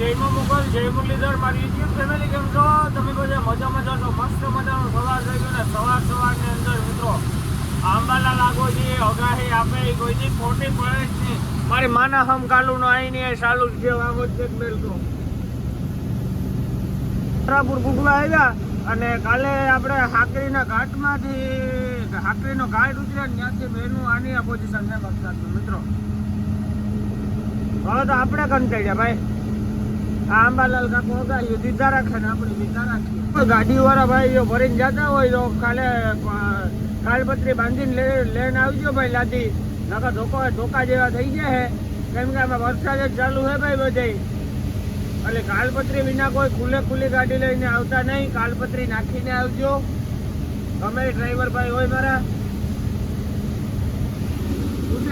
જયમાં મુગલ જય મુરલીધર મારી YouTube family કેમ છો? તમે બધા મજા છો? મસ્ત મજાનો સવાર થઈ ગયો ને. સવાર સવારની અંદર મિત્રો આંબાલા લાગો છે, અગાહી આપે, કોઈ કોઈની ખોટી પડે જ નહીં. મારી માના હમ કાલુનો આઈને જ છે વાગો છે મેલતો તારાપુર ભૂગવા આવ્યા અને કાલે આપણે હાકરીના ઘાટમાંથી, હાકરીનો ઘાટ ઉતર્યા ત્યાંથી બેનું આની આ પોઝિશન છે વરસાદનું મિત્રો. હવે તો આપણે કંટાઈ ગયા ભાઈ. આંબાલાલ કાકો એ દીધા રાખે ને આપણે દીધા રાખીએ ગાડી વાળા ભાઈ ભરીને જતા હોય તો કાલે કાલપત્રી બાંધીને લઈને આવજો ભાઈ લાદી નકર ધોકા ધોકા જેવા થઈ ગયા છે કેમ કે આમાં વરસાદ જ ચાલુ છે ભાઈ બધે એટલે કાલપત્રી વિના કોઈ ખુલ્લે ખુલ્લી ગાડી લઈને આવતા નહીં કાલપત્રી નાખીને આવજો તમે ડ્રાઈવર ભાઈ હોય મારા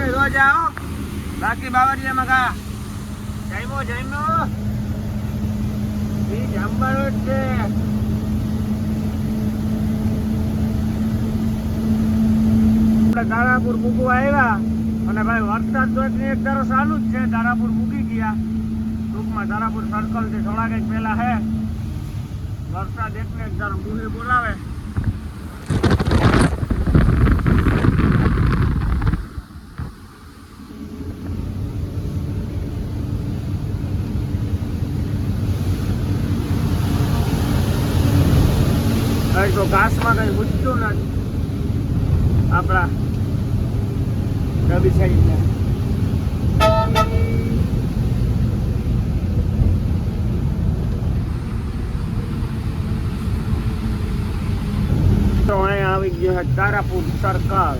રોજ આવો બાકી બાવરિયામાં કા જઈમો જઈમો ઈ જમવાનો છે તારાપુર મૂકવા આવ્યા અને ભાઈ વરસાદ તો એક ધારો ચાલુ જ છે. તારાપુર મૂકી ગયા. ટૂંકમાં તારાપુર સર્કલથી થોડા કંઈક પહેલા હે. વરસાદ એક ને એક બુહી બોલાવે હવે તો ઘાસમાં કઈ મૂકતું નથી. આપણા રવિ સાહેબને તો અહીંયા આવી ગયો છે તારાપુર સર્કલ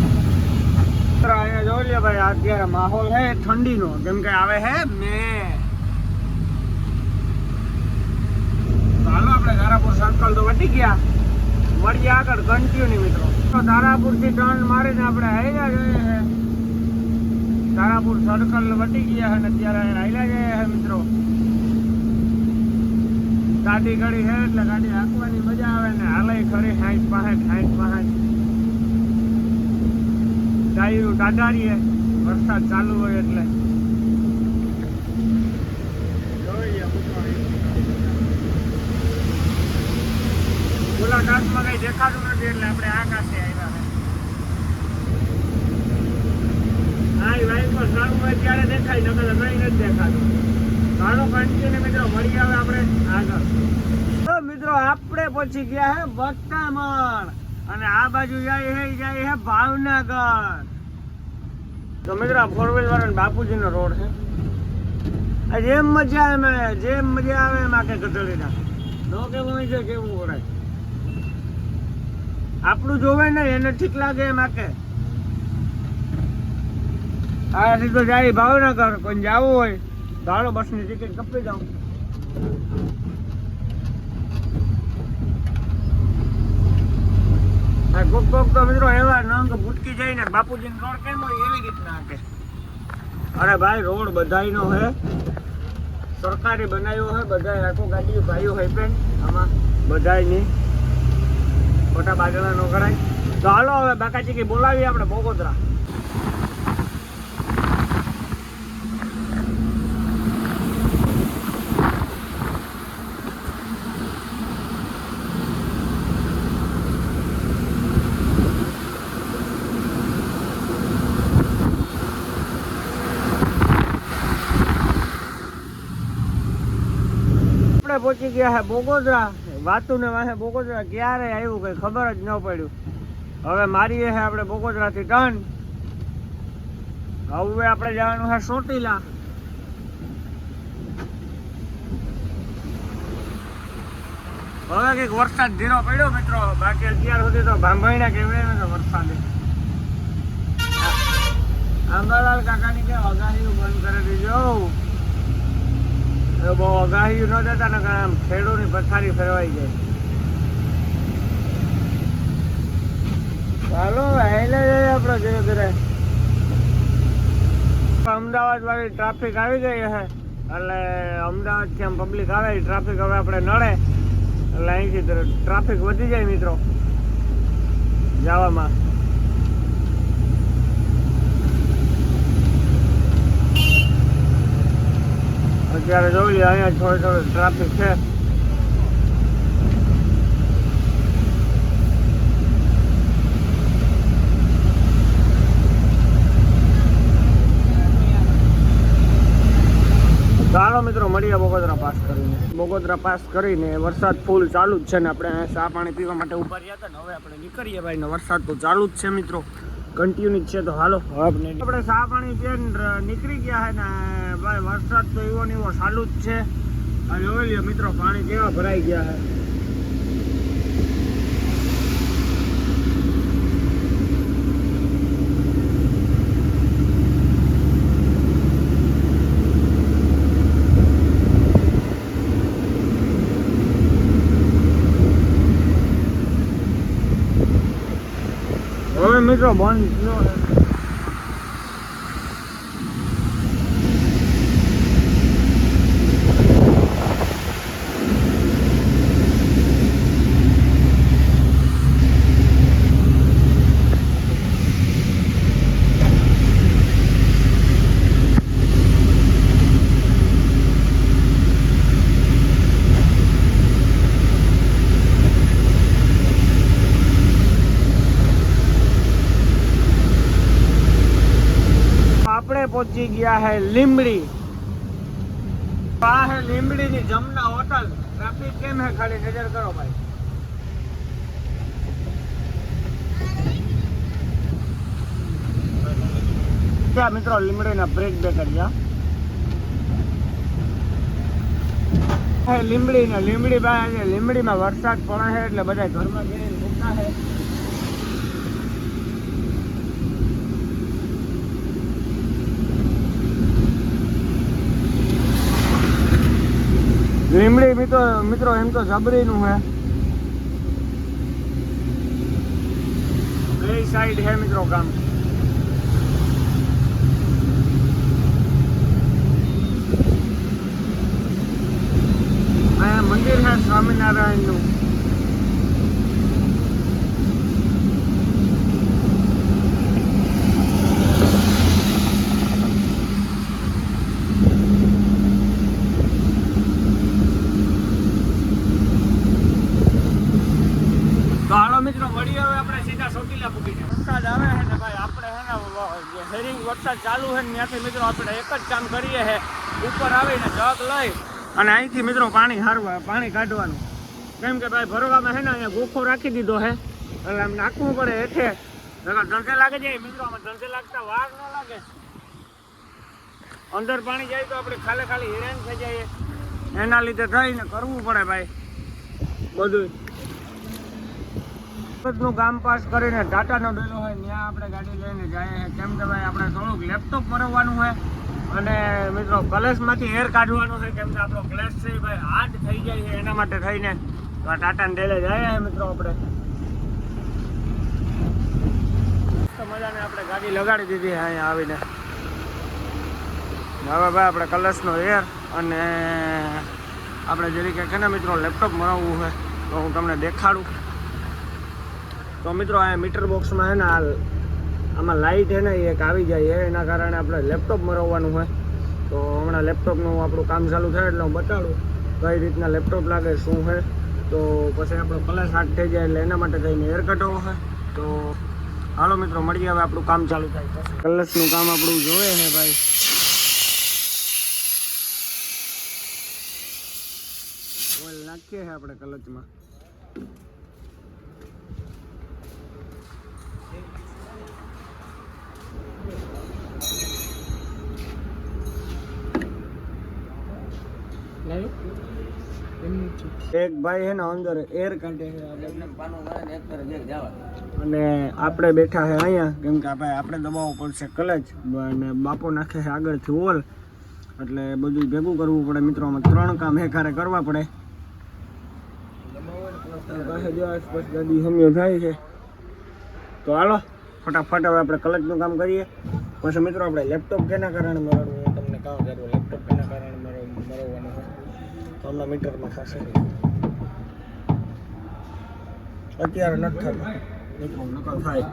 મિત્રો અહીંયા જોઈ લે ભાઈ અત્યારે માહોલ છે ઠંડીનો. કેમ કે આવે હે મે. ચાલો આપણે તારાપુર સર્કલ તો વટી ગયા. મળીએ આગળ કન્ટિન્યુ મિત્રો. તો તારાપુરથી ટર્ન મારીને આપણે હાલ્યા જઈએ છે તારાપુર સર્કલ વટી ગયા અને અત્યારે આવ્યા જઈએ છે મિત્રો. ગાડી ઘડી હે એટલે ગાડી હાંકવાની મજા આવે ને હાલે ખરી હાઈટ પાસઠ હાઈટ પાસઠ ડાયરું ટાટારીએ વરસાદ ચાલુ હોય એટલે. ઓલા કાચમાં કઈ દેખાતું નથી એટલે આપણે આ હોય ત્યારે દેખાય, નકર નહીં નથી દેખાતું. ચાલો કન્ટિન્યુ મિત્રો મળી આવે આપણે આગળ. તો મિત્રો, આપણે પછી ગયા હે વટ્ટામણ અને આ બાજુ જાય હે જાય હે ભાવનગર. તો મિત્રો આ ફોર વ્હીલ વાળા બાપુજીનો રોડ છે. જેમ મજા આવે જેમ મજા આવે એમ આખે ગધડી નાખે નો. કેવું છે કેવું કરાય આપણું જોવે ને એને ઠીક લાગે એમ આખે આ સીધો જાય ભાવનગર કોઈ જવું હોય ભાડો બસની ટિકિટ કપી જાઉં કોક કોક તો મિત્રો એવા નંગ ભૂટકી જાય ને બાપુજી રોડ કેમ હોય એવી રીતના હાકે. અરે ભાઈ, રોડ બધાયનો હે. સરકારે બનાવ્યો હે, બધાય આખો ગાડીઓ ભાઈઓ હોય પેન આમાં બધાયની ખોટા બાજણા નો કરાય તો હાલો હવે બાકાચીકી બોલાવીએ આપણે, બોગોદરા. આપણે પહોંચી ગયા છે બોગોદરા. વાતું ને વાહે બોગોદરા ક્યારે આવ્યું કઈ ખબર જ ન પડ્યું. હવે મારીએ છે આપણે બોગોદરા થી ટર્ન હવે આપણે જવાનું છે સોટીલા હવે કંઈક વરસાદ ધીરો પડ્યો મિત્રો. બાકી અત્યાર સુધી તો ભાંભાઈના કેવડે તો વરસાદે આંબાલાલ કાકાની કે અગાહીઓ બંધ કરી દીધો? એ બહુ અગાહી ન દેતા ને કારણ ખેડૂની પથારી ફેરવાઈ જાય. ચાલો, હેલે જઈએ આપણે ધીરે ધીરે. અમદાવાદ વાળી ટ્રાફિક આવી ગઈ હે. એટલે અમદાવાદથી આમ પબ્લિક આવે ટ્રાફિક હવે આપણે નડે. એટલે અહીંથી ટ્રાફિક વધી જાય મિત્રો. જવામાં. અત્યારે જોઈ લે, અહીંયા થોડો થોડો ટ્રાફિક છે. ચાલો મિત્રો, મળીએ બોગોદરા પાસ કરીને. બોગોદરા પાસ કરીને વરસાદ ફૂલ ચાલુ જ છે ને આપણે ચા પાણી પીવા માટે ઊભા રહ્યા હતા ને, હવે આપણે નીકળીએ ભાઈ ને, વરસાદ તો ચાલુ જ છે મિત્રો. કન્ટિન્યુ છે તો હાલો. આપણે ચા પાણી પીને નીકળી ગયા છે ને ભાઈ વરસાદ તો એવો ને એવો ચાલુ જ છે. અને જોઈ લ્યો મિત્રો પાણી કેવા ભરાઈ ગયા છે હવે મિત્રો બંધ થયો છે. આપણે પહોંચી ગયા હે લીમડી પાહે લીમડી ની જમના હોટલ. ટ્રાફિક કેમ હે ખાલી? નજર કરો ભાઈ. ત્યાં મિત્રો લીમડીના બ્રેક બેકર ગયા હે? લીમડી ને લીમડી પાસે લીમડીમાં વરસાદ પડે છે એટલે બધા ઘરમાં ગઈને મૂકતા છે લીમડી મિત્રો મિત્રો એમ તો જબરીનું હે. બે સાઈડ હે મિત્રો અહીંયા મંદિર છે સ્વામિનારાયણનું તો હાલો મિત્રો મળીએ હવે આપણે સીધા ચોટીલા પૂગીને વરસાદ આવે છે ને ભાઈ આપણે હે ને વ- જે હેરિંગ ત્યાંથી મિત્રો આપણે એક જ કામ કરીએ છે ઉપર આવીને જગ લઈ અને અહીંથી મિત્રો પાણી હારવા, પાણી કાઢવાનું. કેમ કે ભાઈ ભરવામાં છે ને અહીંયા ગોખો રાખી દીધો છે એટલે આમ નાખવું પડે હેઠે. ધંધે લાગે જાય મિત્રો, આમાં ધંધે લાગતા વાર ન લાગે. અંદર પાણી જાય તો આપણે ખાલી ખાલી હેરાન થઈ જઈએ. એના લીધે થઈને કરવું પડે ભાઈ. બધું નું કામ પાસ કરીને ટાટાનો ડેલો હોય, ત્યાં આપણે ગાડી લઈને જઈએ. કેમ કે ભાઈ, આપણે થોડુંક લેપટોપ મરવવાનું હોય અને મિત્રો, કલેશમાંથી એર કાઢવાનું છે. કેમ કે આપણો ક્લેશ છે ભાઈ હાર્ડ થઈ જાય છે એના માટે થઈને. તો આ ટાટાના ડેલે જઈએ મિત્રો આપણે. મજાને આપણે ગાડી લગાડી દીધી અહીંયા આવીને. હવે ભાઈ, આપણે કલર્સનો એર અને આપણે જરીકે કે ને મિત્રો, લેપટોપ મરાવવું હોય તો હું તમને દેખાડું. તો મિત્રો, આ મીટર બોક્સમાં છે ને, આ આમાં લાઇટ છે ને એક આવી જાય એના કારણે આપણે લેપટોપ મરવવાનું હોય. તો હમણાં લેપટોપનું આપણું કામ ચાલુ થાય એટલે હું બતાડું કઈ રીતના લેપટોપ લાગે, શું છે. તો પછી આપણો કલર હાથ થઈ જાય એટલે એના માટે થઈને એર કટવો હોય. તો હાલો મિત્રો, મળીએ હવે આપણું કામ ચાલુ થાય. કલર્સનું કામ આપણું જોવે છે ભાઈ. ઓઇલ નાખીએ આપણે કલચમાં એક ભાઈ છે ને અંદર એર કાઢે છે. અને આપણે બેઠા છે અહીંયા. કેમ કે ભાઈ આપણે દબાવવું પડશે કલચ અને બાપો નાખે છે આગળથી ઓલ એટલે બધું ભેગું કરવું પડે મિત્રો. આમાં ત્રણ કામ એકારે કરવા પડે. ગાડી થાય છે. તો હાલો, ફટાફટ હવે આપણે કલચનું કામ કરીએ. પછી મિત્રો આપણે લેપટોપ કેના કારણે મરવાનું હમણાં મીટરમાં થશે અત્યારે નથી થતું. નકર થાય.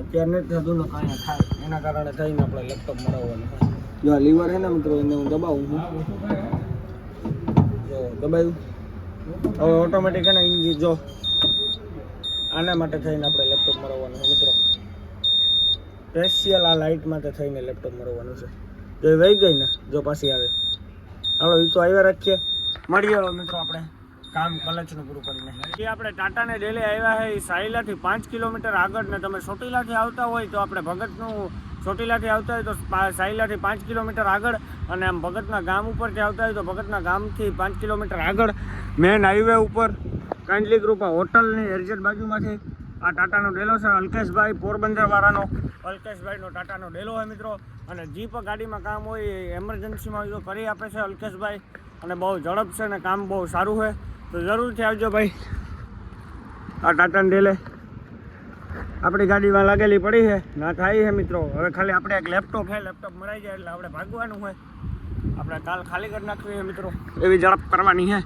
અત્યારે નથી થતું ને કાંઈ થાય. એના કારણે થઈને આપણે લેપટોપ મળવાનું. જો આ લીવર છે ને મિત્રો એને હું દબાવું છું. જો દબાવ્યું હવે ઓટોમેટિક એને ઇન્જી જો આના માટે થઈને આપણે લેપટોપ મળવાનું છે મિત્રો. સ્પેશિયલ આ લાઇટ માટે થઈને લેપટોપ મળવાનું છે. જો એ વહી ગઈ ને જો પાછી આવે. હાલો એ તો આવ્યા રાખીએ. મળીએ મિત્રો આપણે. કામ કલચનું પૂરું કરીને. જે આપણે ટાટાને ડેલે આવ્યા છે એ સાયલાથી પાંચ કિલોમીટર આગળ ને તમે ચોટીલાથી આવતા હોય તો આપણે ભગતનું ચોટીલાથી આવતા હોય તો સાયલાથી પાંચ કિલોમીટર આગળ અને આમ ભગતના ગામ ઉપરથી આવતા હોય તો ભગતના ગામથી પાંચ કિલોમીટર આગળ મેન હાઈવે ઉપર કાંડલી ગ્રુપ હોટલની એરજેટ બાજુમાંથી આ ટાટાનો ડેલો છે, અલ્કેશભાઈ પોરબંદરવાળાનો. અલ્કેશભાઈનો ટાટાનો ડેલો હોય મિત્રો. અને જીપ ગાડીમાં કામ હોય એ એમરજન્સીમાં હોય તો કરી આપે છે અલ્કેશભાઈ. અને બહુ ઝડપ છે અને કામ બહુ સારું છે. તો જરૂરથી આવજો ભાઈ. આ ટાટાને ડેલે આપણી ગાડીમાં લાગેલી પડી છે. ના થાય છે મિત્રો. હવે ખાલી આપણે એક લેપટોપ છે લેપટોપ મરાઈ જાય એટલે આપણે ભાગવાનું હોય આપણે કાલ ખાલી કરી નાખવી છે મિત્રો. એવી ઝડપ કરવાની છે.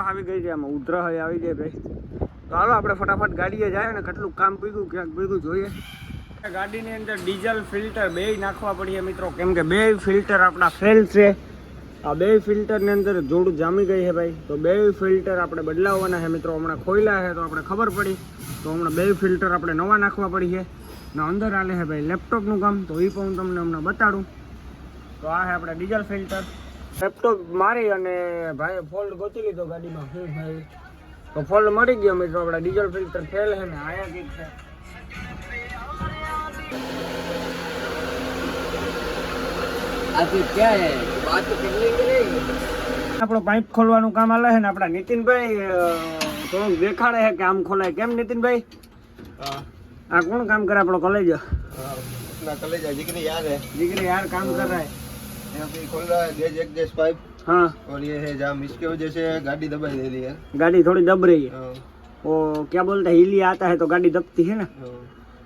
આવી ગઈ છે આમાં ઉધરા હોય આવી જાય ભાઈ. તો હાલો આપણે ફટાફટ ગાડીએ જાય ને કેટલું કામ પીગું ક્યાંક પીગું જોઈએ. ગાડીની અંદર ડીઝલ ફિલ્ટર બે નાખવા પડીએ મિત્રો. કેમ કે બે ફિલ્ટર આપણા ફેલ છે. આ બે ફિલ્ટરની અંદર જોડું જામી ગઈ છે ભાઈ. તો બે ફિલ્ટર આપણે બદલાવવાના છે મિત્રો. હમણાં ખોલ્યા છે તો આપણે ખબર પડી. તો હમણાં બે ફિલ્ટર આપણે નવા નાખવા પડી છે. ને અંદર આલે છે ભાઈ લેપટોપનું કામ. તો એ પણ હું તમને હમણાં બતાડું. તો આ છે આપણે ડીઝલ ફિલ્ટર. લેપટોપ મારી અને ભાઈ ફોલ્ડ ગોતી લીધો ગાડીમાં. શું ભાઈ. તો ફોલ્ડ મળી ગયો મિત્રો. આપણે ડીઝલ ફિલ્ટર ફેલ છે ને આયા કીક છે. આપણો પાઇપ ખોલવાનું કામ આલે છે ને આપણા નીતિનભાઈ અ, થોડુંક દેખાડે છે કે આમ ખોલાય કેમ નીતિનભાઈ આ કોણ કામ કરે આપણો કોલેજ अपना कलेजा जिक्र याद है દીકરી યાર કામ કર રહા है यहाँ पे खोल रहा है गैस एक गैस पाइप हाँ और ये है जाम इसके वजह से गाड़ी दबाई दे रही है गाड़ी थोड़ी दब रही है हाँ, वो क्या बोलते हैं हिली आता है तो गाड़ी दबती है ना हाँ।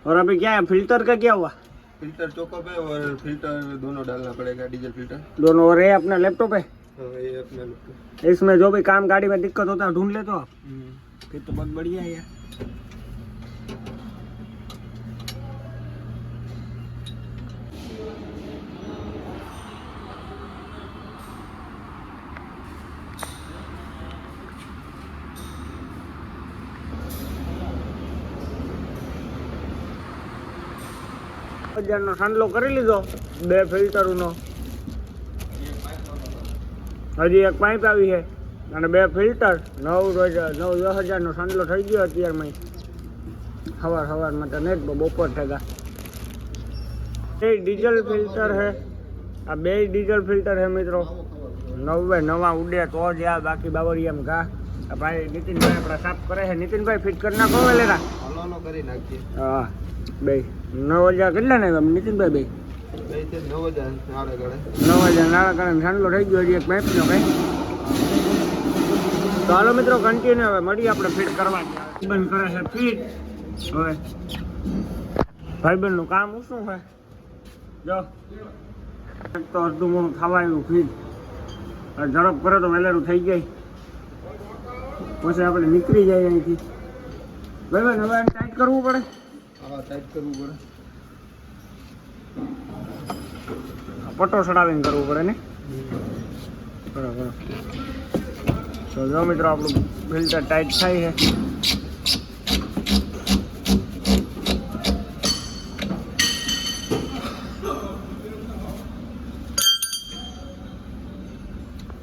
और अभी क्या है फिल्टर का क्या हुआ फिल्टर चौकअप है और फिल्टर दोनों डालना पड़ेगा डीजल फिल्टर दोनों और ये अपना लैपटॉप है हाँ ये अपना look है। इसमें जो भी काम गाड़ी में दिक्कत होता है ढूंढ लेते हो आप हम्म। फिर तो बहुत बढ़िया है यार હજારનો સાંડલો કરી લીધો બે ફિલ્ટરનો. હજી એક પાઇપ આવી છે અને બે ફિલ્ટર. નવ હજાર નવ દસ હજારનો સાંડલો થઈ ગયો અત્યારમાં સવાર સવારમાં તો નહીં બપોર થતા એ ડીઝલ ફિલ્ટર છે. આ બે ડીઝલ ફિલ્ટર છે મિત્રો. નવે નવા ઉડે તો જ આ બાકી બાવરી એમ ઘા. આ ભાઈ નીતિનભાઈ આપણા સાફ કરે છે. નીતિનભાઈ ફિટ કરી નાખો લેરા કરી નાખીએ. હા. બે. નવ હજાર કેટલા ને નીતિનભાઈ બે? નવ હજાર નાળા કારણે સાંડલો થઈ ગયો એક પાઇપનો કઈ. તો હાલો મિત્રો કન્ટિન્યુ હવે. મળીએ આપણે ફિટ કરવા બંધ કરે છે ફિટ. હવે ભાઈબંધનું કામ શું છે જો. એક તો અડધું મોડું થવા આવ્યું ફિટ ઝડપ કરે તો વહેલેરું થઈ જાય. પછી આપણે નીકળી જાય અહીંથી. ભાઈ હવે આને ટાઈટ કરવું પડે. હા ટાઈટ કરવું પડે. પટ્ટો ચડાવીને કરવું પડે ને? બરાબર. તો જો મિત્રો આપણું ફિલ્ટર ટાઈટ થાય છે.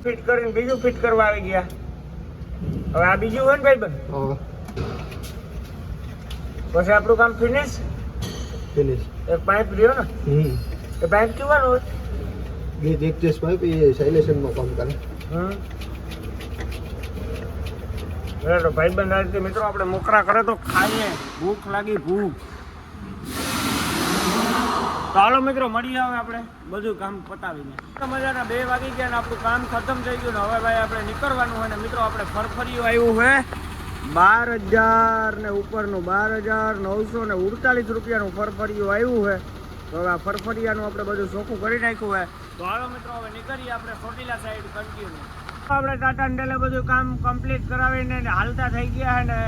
ફિટ કરીને બીજું ફિટ કરવા આવી ગયા. હવે આ બીજું હોય ને ભાઈ બન પછી આપણું કામ ફિનિશ ફિનિશ એક પાઇપ રહ્યો ને. હમ. એ પાઇપ કેવાનો હોય? ગેસ એક પાઇપ એ સાયલેશનમાં કામ કરે. હમ. બરાબર ભાઈ બંધ રીતે મિત્રો આપણે મોકરા કરે તો ખાઈએ. ભૂખ લાગી ભૂખ. ચાલો મિત્રો મળીએ આવે આપણે બધું કામ પતાવીને. મજાના બે વાગી ગયા ને આપણું કામ ખતમ થઈ ગયું ને હવે ભાઈ આપણે નીકળવાનું હોય ને મિત્રો આપણે ફરફરિયું આવ્યું છે. બાર હજાર ને ઉપરનું, બાર હજાર નવસો ને ઉડતાલીસ રૂપિયાનું ફરફરિયું આવ્યું છે. તો હવે આ ફરફરિયાનું આપણે બધું ચોખ્ખું કરી નાખ્યું છે. તો હાલો મિત્રો, હવે નીકળીએ આપણે ચોટીલા સાઈડ કન્ટિન્યુ આપણે ટાટા ડેલે બધું કામ કમ્પ્લીટ કરાવીને હાલતા થઈ ગયા ને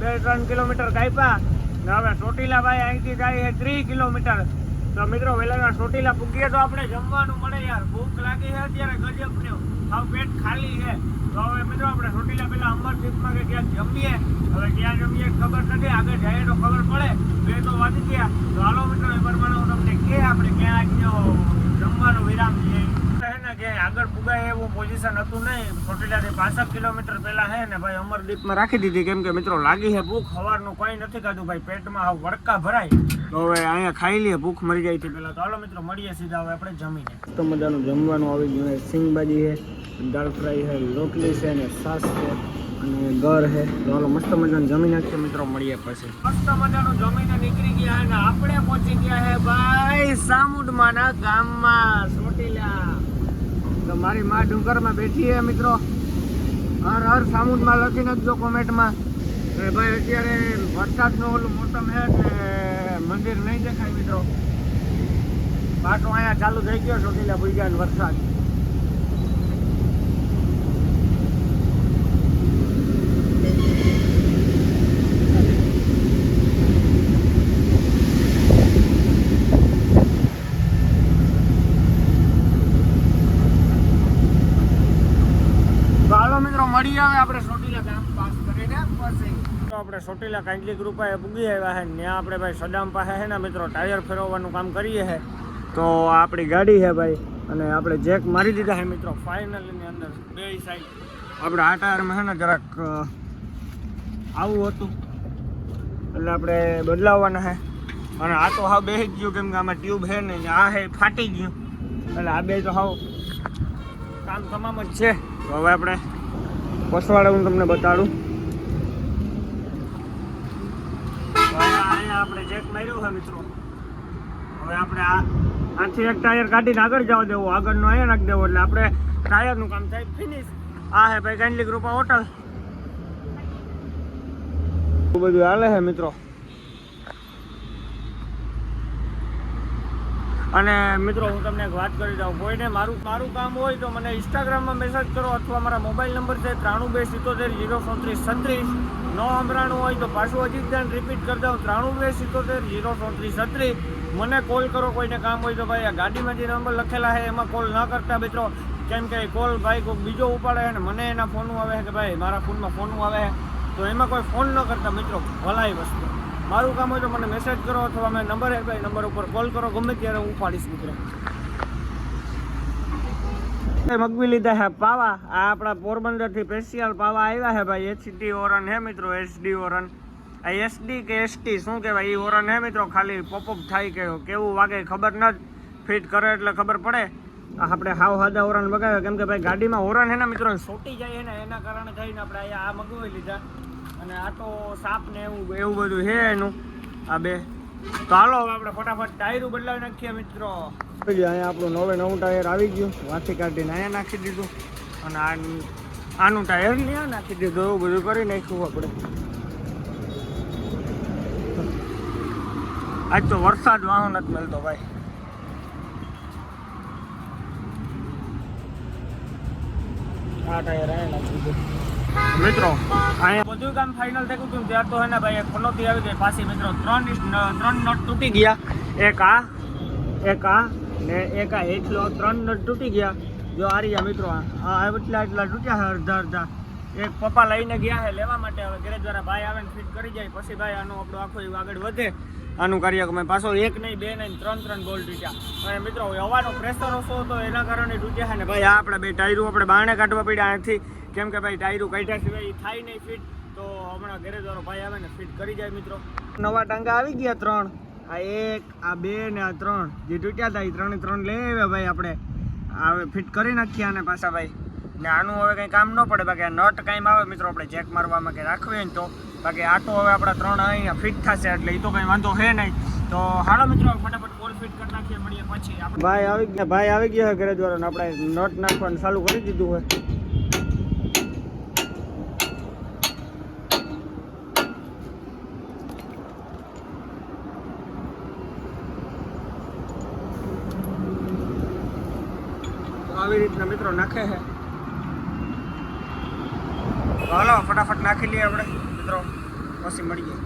બે ત્રણ કિલોમીટર કાપ્યા. ને હવે ચોટીલા ભાઈ અહીંથી જાય છે ત્રીસ કિલોમીટર. તો મિત્રો વેલાના ચોટીલા પૂગીએ તો આપણે જમવાનું મળે યાર. ભૂખ લાગી છે અત્યારે ગજબ ને પેટ ખાલી છે. તો હવે મિત્રો આપણે ચોટીલા પેલા અમરદીપમાં કે ક્યાંક જમીએ? હવે ક્યાં જમીએ ખબર નથી. આગળ જઈએ તો ખબર પડે. બે તો વાગી ગયા. તો હાલો મિત્રો, એ પ્રમાણે તમને કે આપણે ક્યાં જમવાનો વિરામ છે. કે આગળ પુગાય એવું પોઝિશન હતું નહીં. ચોટીલાથી પાસઠ કિલોમીટર પહેલાં હે ને, ભાઈ અમરદીપમાં રાખી દીધી. કેમ કે મિત્રો લાગી છે ભૂખ. સવારનું કંઈ નથી ખાધું. ભાઈ પેટમાં હાવ વડકા ભરાય. તો હવે અહીંયા ખાઈ લઈએ. ભૂખ મરી જાય છે પહેલાં. તો હાલો મિત્રો, મળીએ સીધા હવે આપણે જમીને. તો મજાનું જમવાનું આવી ગયું સિંગ ભાજી છે દાળ ફ્રાય છે રોટલી છે ને સાસ છે અને ઘર છે હાલો, મસ્ત મજાનું જમી નાખીએ મિત્રો, મળીએ પછી. મસ્ત મજાનું જમીને નીકળી ગયા અને આપણે પહોંચી ગયા છે ભાઈ સામુડમાના ગામમાં, ચોટીલા. તો મારી માં ડુંગરમાં બેઠી છે મિત્રો. હર હર સામુદમાં લખી નાખજો કોમેન્ટમાં. ભાઈ, અત્યારે વરસાદનો ઓલું મોસમ છે એટલે મંદિર નહીં દેખાય મિત્રો. પાટો અહીંયા ચાલુ થઈ ગયો, ચોટીલા ભૂગ્યા વરસાદ તો હાલો આપણે સોટીલા ગામ પાસ કરીને પછી. આપણે સોટીલા કાંડલી કૃપાએ પૂગી આવ્યા છે ત્યાં આપણે ભાઈ સદામ પાસે છે ને મિત્રો ટાયર ફેરવવાનું કામ કરીએ છે તો આપણી ગાડી છે ભાઈ, અને આપણે જેક મારી દીધા છે મિત્રો ફાઇનલની અંદર બે સાઈડ આપણે આ ટાયરમાં છે ને જરાક આવું હતું. એટલે આપણે બદલાવવાના છે અને આ તો હાવ જ ગયું કેમ કે આમાં ટ્યુબ છે ને આ છે ફાટી ગયું. એટલે આ બે તો હાવ કામ તમામ જ છે. તો હવે આપણે પસવાડે હું તમને બતાડું. આપણે ચેક માર્યું છે મિત્રો હવે આપણે આ આથી એક ટાયર કાઢીને આગળ જવા દેવું. આગળનો અહીંયા નાખી દેવો એટલે આપણે ટાયરનું કામ થાય ફિનિશ આ હે ભાઈ કાઇન્ડલી ગ્રુપા હોટલ બધું હાલે છે મિત્રો. અને મિત્રો, હું તમને એક વાત કરી દઉં. કોઈને મારું મારું કામ હોય તો મને ઇન્સ્ટાગ્રામમાં મેસેજ કરો અથવા મારા મોબાઈલ નંબર છે ત્રાણું બે સિત્તોતેર, જીરો ચોત્રીસ, છત્રીસ. ન સંભળાણું હોય તો પાછું હજી ધ્યાન રિપીટ કરી દઉં. ત્રાણું બે સિત્તોતેર, જીરો ચોત્રીસ, છત્રીસ. મને કોલ કરો, કોઈને કામ હોય તો ભાઈ આ ગાડીમાં જે નંબર લખેલા છે, એમાં કોલ ન કરતા મિત્રો. કેમ કે કોલ ભાઈ કોઈ બીજો ઉપાડે છે ને મને એના ફોનનું આવે કે ભાઈ મારા ફોનમાં ફોનનું આવે તો એમાં કોઈ ફોન ન કરતા મિત્રો, ભલાઈ વસ્તુ. મારું કામ હોય તો મને મેસેજ કરો અથવા મેં નંબર ભાઈ નંબર ઉપર કોલ કરો. ગમે ત્યારે હું ઉપાડીશ મિત્રો. મગવી લીધા છે પાવા. આ આપણા પોરબંદરથી સ્પેશિયલ પાવા આવ્યા છે ભાઈ. એચડી ઓરન હે મિત્રો એચડી ઓરન આ એસડી કે એસટી શું કહેવાય? એ ઓરન હે મિત્રો, ખાલી પોપઅપ થાય કે કેવું વાગે ખબર ન ફિટ કરે એટલે ખબર પડે. આપણે હાવ હાદા ઓરન બગાવ્યા કેમ કે ભાઈ ગાડીમાં ઓરન હે ને મિત્રો સોટી જાય ને એના કારણે થઈને આપણે અહીંયા આ મગવી લીધા. અને આ તો સાપ ને એવું એવું બધું છે એનું, આ બે. હાલો, હવે આપણે ફટાફટ ટાયરું બદલાવી નાખીએ મિત્રો. અહીંયા આપણું નવે નવું ટાયર આવી ગયું. વાથી કાઢીને અહીંયા નાખી દીધું. અને આ આનું ટાયર ત્યાં નાખી દીધું. એવું બધું કરી નાખ્યું આપણે. આજ તો વરસાદ વાહન નથી મળતો ભાઈ. આ ટાયર અહીંયા નાખી દીધું. મિત્રો, અહીંયા બધું કામ ફાઇનલ થઈ ગયું. ત્યાર તો હે ને ભાઈ ફલોતી આવી ગઈ પાછી, મિત્રો. ત્રણ ત્રણ નટ તૂટી ગયા. એક આ એક આ, ને એક આ. એટલો ત્રણ નટ તૂટી ગયા. જો આ રહ્યા, મિત્રો, આ એટલા એટલા તૂટ્યા છે અડધા અડધા. એક પપ્પા લઈને ગયા છે લેવા માટે. હવે ગેરેજ દ્વારા ભાઈ આવે ને ફિટ કરી જાય. પછી ભાઈ આનું આપણું આખો આગળ વધે. આનું કાર્યક્રમ પાછો એક નહીં, બે નહીં, ત્રણ ત્રણ ગોલ તૂટ્યા. અને મિત્રો હવાનો પ્રેશર ઓછો હતો, એના કારણે તૂટ્યા છે ને ભાઈ, આ આપણે બે ટાયરો, આપણે બારણે કાઢવા પડ્યા અહીંથી. કેમ કે ભાઈ ટાયરું કાઢ્યા સિવાય થાય નહીં ફિટ તો હમણાં ગેરેજ વાળો ભાઈ આવે ને ફિટ કરી જાય મિત્રો. નવા ટાંગા આવી ગયા ત્રણ. આ એક, આ બે ને આ ત્રણ. જે તૂટ્યા હતા એ ત્રણે ત્રણ લઈ આવ્યા ભાઈ આપણે. હવે ફિટ કરી નાખ્યા અને પાછા ભાઈ. ને આનું હવે કંઈ કામ ન પડે. બાકી આ નટ કાંઈ આવે મિત્રો આપણે ચેક મારવામાં કે રાખવી ને તો. બાકી આટો હવે આપણા ત્રણ અહીંયા ફિટ થશે એટલે એ તો કંઈ વાંધો હે નહીં. તો હાલો મિત્રો ફટાફટ કોલ ફિટ કરી નાખીએ, મળીએ પછી. ભાઈ આવી ગયા, ભાઈ આવી ગયા ઘરે દ્વારા આપણે નટ નાખવાનું ચાલુ કરી દીધું હોય કચરો નાખે છે. હાલો ફટાફટ નાખી લઈએ આપણે. મિત્રો પછી મળીએ.